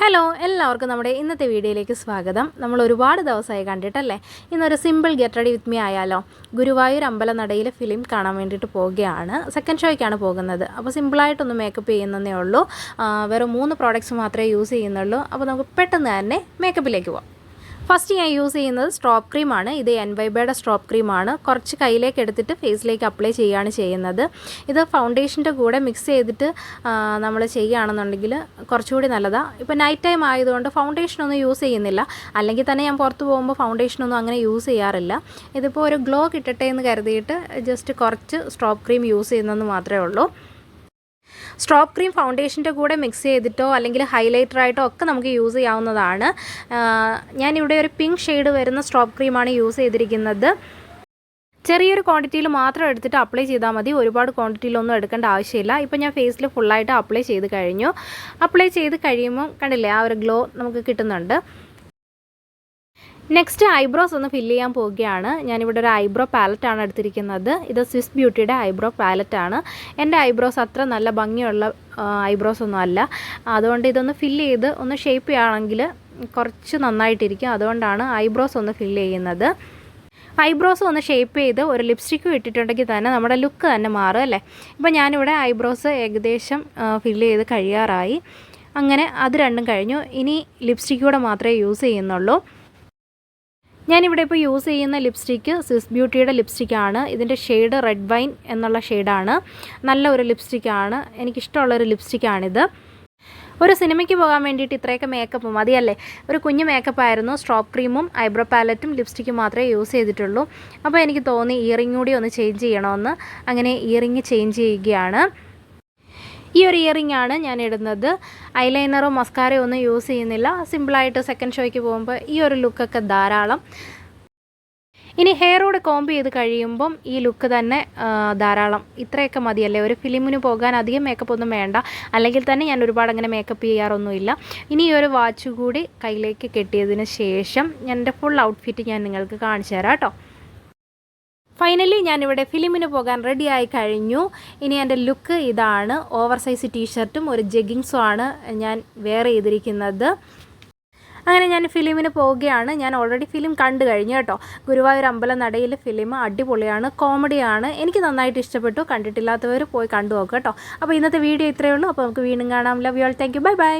Hello എല്ലാവർക്കും നമ്മുടെ ഇന്നത്തെ വീഡിയോയിലേക്ക് സ്വാഗതം. നമ്മൾ ഒരുപാട് ദിവസമായി കണ്ടിട്ടല്ലേ? ഇന്നൊരു simple get ready with me ആയാലോ? ഗുരുവായൂർ അമ്പലനടയിലെ ഫിലിം കാണാൻ വേണ്ടിയിട്ട് പോവുകയാണ്. സെക്കൻഡ് ഷോയ്ക്കാണ് പോകുന്നത്. അപ്പോൾ സിമ്പിളായിട്ടൊന്ന് മേക്കപ്പ് ചെയ്യുന്നതേ ഉള്ളൂ. വെറും മൂന്ന് പ്രോഡക്റ്റ്സ് മാത്രമേ യൂസ് ചെയ്യുന്നുള്ളൂ. അപ്പോൾ നമുക്ക് പെട്ടെന്ന് തന്നെ മേക്കപ്പിലേക്ക് പോകാം ഫസ്റ്റ് ഞാൻ യൂസ് ചെയ്യുന്നത് സ്ട്രോപ്പ് ക്രീമാണ്. ഇത് എൻ വൈബയുടെ സ്ട്രോപ്പ് ക്രീമാണ്. കുറച്ച് കയ്യിലേക്ക് എടുത്തിട്ട് ഫേസിലേക്ക് അപ്ലൈ ചെയ്യുകയാണ് ചെയ്യുന്നത്. ഇത് ഫൗണ്ടേഷന്റെ കൂടെ മിക്സ് ചെയ്തിട്ട് നമ്മൾ ചെയ്യുകയാണെന്നുണ്ടെങ്കിൽ കുറച്ചുകൂടി നല്ലതാണ് ഇപ്പോൾ നൈറ്റ് ടൈം ആയതുകൊണ്ട് ഫൗണ്ടേഷനൊന്നും യൂസ് ചെയ്യുന്നില്ല. അല്ലെങ്കിൽ തന്നെ ഞാൻ പുറത്ത് പോകുമ്പോൾ ഫൗണ്ടേഷനൊന്നും അങ്ങനെ യൂസ് ചെയ്യാറില്ല. ഇതിപ്പോൾ ഒരു ഗ്ലോ കിട്ടട്ടെ എന്ന് കരുതിയിട്ട് ജസ്റ്റ് കുറച്ച് സ്ട്രോപ്പ് ക്രീം യൂസ് ചെയ്യുന്നതെന്ന് മാത്രമേ ഉള്ളൂ. സ്ട്രോപ്പ് ക്രീം ഫൗണ്ടേഷന്റെ കൂടെ മിക്സ് ചെയ്തിട്ടോ അല്ലെങ്കിൽ ഹൈലൈറ്ററായിട്ടോ ഒക്കെ നമുക്ക് യൂസ് ചെയ്യാവുന്നതാണ്. ഞാനിവിടെ ഒരു പിങ്ക് ഷെയ്ഡ് വരുന്ന സ്ട്രോപ്പ് ക്രീമാണ് യൂസ് ചെയ്തിരിക്കുന്നത്. ചെറിയൊരു ക്വാണ്ടിറ്റിയിൽ മാത്രം എടുത്തിട്ട് അപ്ലൈ ചെയ്താൽ മതി. ഒരുപാട് ക്വാണ്ടിറ്റിയിലൊന്നും എടുക്കേണ്ട ആവശ്യമില്ല. ഇപ്പോൾ ഞാൻ ഫേസിൽ ഫുള്ളായിട്ട് അപ്ലൈ ചെയ്ത് കഴിഞ്ഞു. അപ്ലൈ ചെയ്ത് കഴിയുമ്പോൾ കണ്ടില്ലേ ആ ഒരു ഗ്ലോ നമുക്ക് കിട്ടുന്നുണ്ട്. നെക്സ്റ്റ് ഐബ്രോസ് ഒന്ന് ഫില്ല് ചെയ്യാൻ പോവുകയാണ്. ഞാനിവിടെ ഒരു ഐബ്രോ പാലറ്റാണ് എടുത്തിരിക്കുന്നത്. ഇത് സ്വിസ് ബ്യൂട്ടിയുടെ ഐബ്രോ പാലറ്റാണ് എന്റെ ഐബ്രോസ് അത്ര നല്ല ഭംഗിയുള്ള ഐബ്രോസ് ഒന്നും അല്ല. അതുകൊണ്ട് ഇതൊന്ന് ഫില്ല് ചെയ്ത് ഒന്ന് ഷേപ്പ് ചെയ്യുകയാണെങ്കിൽ കുറച്ച് നന്നായിട്ടിരിക്കും. അതുകൊണ്ടാണ് ഐബ്രോസ് ഒന്ന് ഫില്ല് ചെയ്യുന്നത്. ഐബ്രോസ് ഒന്ന് ഷേപ്പ് ചെയ്ത് ഒരു ലിപ്സ്റ്റിക്കും ഇട്ടിട്ടുണ്ടെങ്കിൽ തന്നെ നമ്മുടെ ലുക്ക് തന്നെ മാറും അല്ലേ? ഇപ്പോൾ ഞാനിവിടെ ഐബ്രോസ് ഏകദേശം ഫില്ല് ചെയ്ത് കഴിയാറായി. അങ്ങനെ അത് രണ്ടും കഴിഞ്ഞു. ഇനി ലിപ്സ്റ്റിക് കൂടെ മാത്രമേ യൂസ് ചെയ്യുന്നുള്ളൂ. ഞാനിവിടെ ഇപ്പോൾ യൂസ് ചെയ്യുന്ന ലിപ്സ്റ്റിക്ക് സ്വിസ് ബ്യൂട്ടിയുടെ ലിപ്സ്റ്റിക്കാണ്. ഇതിന്റെ ഷെയ്ഡ് റെഡ് വൈൻ എന്നുള്ള ഷെയ്ഡാണ്. നല്ല ഒരു ലിപ്സ്റ്റിക്കാണ്. എനിക്കിഷ്ടമുള്ളൊരു ലിപ്സ്റ്റിക്കാണിത്. ഒരു സിനിമയ്ക്ക് പോകാൻ വേണ്ടിയിട്ട് ഇത്രയൊക്കെ മേക്കപ്പ് മതിയല്ലേ? ഒരു കുഞ്ഞു മേക്കപ്പ് ആയിരുന്നു. സ്ട്രോപ്പ് ക്രീമും ഐബ്രോ പാലറ്റും ലിപ്സ്റ്റിക്കും മാത്രമേ യൂസ് ചെയ്തിട്ടുള്ളൂ. അപ്പോൾ എനിക്ക് തോന്നി ഇയറിംഗ് കൂടി ഒന്ന് ചേഞ്ച് ചെയ്യണമെന്ന്. അങ്ങനെ ഇയറിംഗ് ചേഞ്ച് ചെയ്യുകയാണ്. ഈ ഒരു ഇയറിംഗ് ആണ് ഞാൻ ഇടുന്നത്. ഐലൈനറോ മസ്കാരോ ഒന്നും യൂസ് ചെയ്യുന്നില്ല. സിമ്പിളായിട്ട് സെക്കൻഡ് ഷോയ്ക്ക് പോകുമ്പോൾ ഈ ഒരു ലുക്കൊക്കെ ധാരാളം. ഇനി ഹെയറോട് കോമ്പ് ചെയ്ത് കഴിയുമ്പം ഈ ലുക്ക് തന്നെ ധാരാളം. ഇത്രയൊക്കെ മതിയല്ലേ? ഒരു ഫിലിമിന് പോകാൻ അധികം മേക്കപ്പ് ഒന്നും വേണ്ട. അല്ലെങ്കിൽ തന്നെ ഞാൻ ഒരുപാട് അങ്ങനെ മേക്കപ്പ് ചെയ്യാറൊന്നുമില്ല. ഇനി ഈ ഒരു വാച്ച് കൂടി കയ്യിലേക്ക് കെട്ടിയതിന് ശേഷം എന്റെ ഫുൾ ഔട്ട്ഫിറ്റ് ഞാൻ നിങ്ങൾക്ക് കാണിച്ചു തരാം കേട്ടോ. ഫൈനലി ഞാനിവിടെ ഫിലിമിന് പോകാൻ റെഡി ആയി കഴിഞ്ഞു. ഇനി എന്റെ ലുക്ക് ഇതാണ്. ഓവർ സൈസ് ടീഷർട്ടും ഒരു ജെഗിങ്സും ആണ് ഞാൻ വെയർ ചെയ്തിരിക്കുന്നത്. അങ്ങനെ ഞാൻ ഫിലിമിന് പോവുകയാണ്. ഞാൻ ഓൾറെഡി ഫിലിം കണ്ടു കഴിഞ്ഞു കേട്ടോ. ഗുരുവായൂർ അമ്പലം നടയിൽ ഫിലിം അടിപൊളിയാണ് കോമഡിയാണ് എനിക്ക് നന്നായിട്ട് ഇഷ്ടപ്പെട്ടു. കണ്ടിട്ടില്ലാത്തവർ പോയി കണ്ടു നോക്കുക കേട്ടോ. അപ്പോൾ ഇന്നത്തെ വീഡിയോ ഇത്രയേ ഉള്ളൂ. അപ്പോൾ നമുക്ക് വീണ്ടും കാണാം. Love you all thank you bye bye